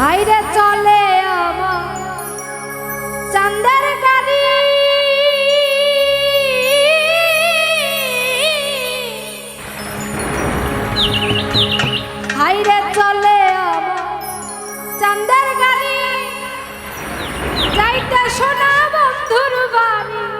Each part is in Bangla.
হাইরে চলে আমার চান্দের গাড়ি। হাইরে চলে আমার চান্দের বন্ধুর বাড়ি।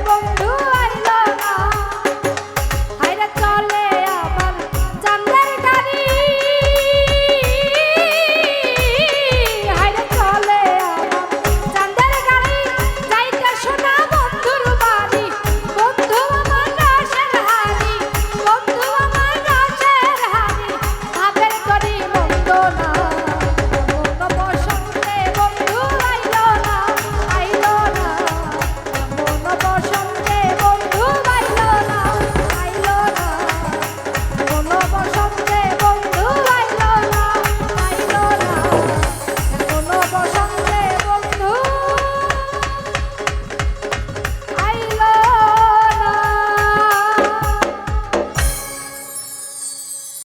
বন্ধু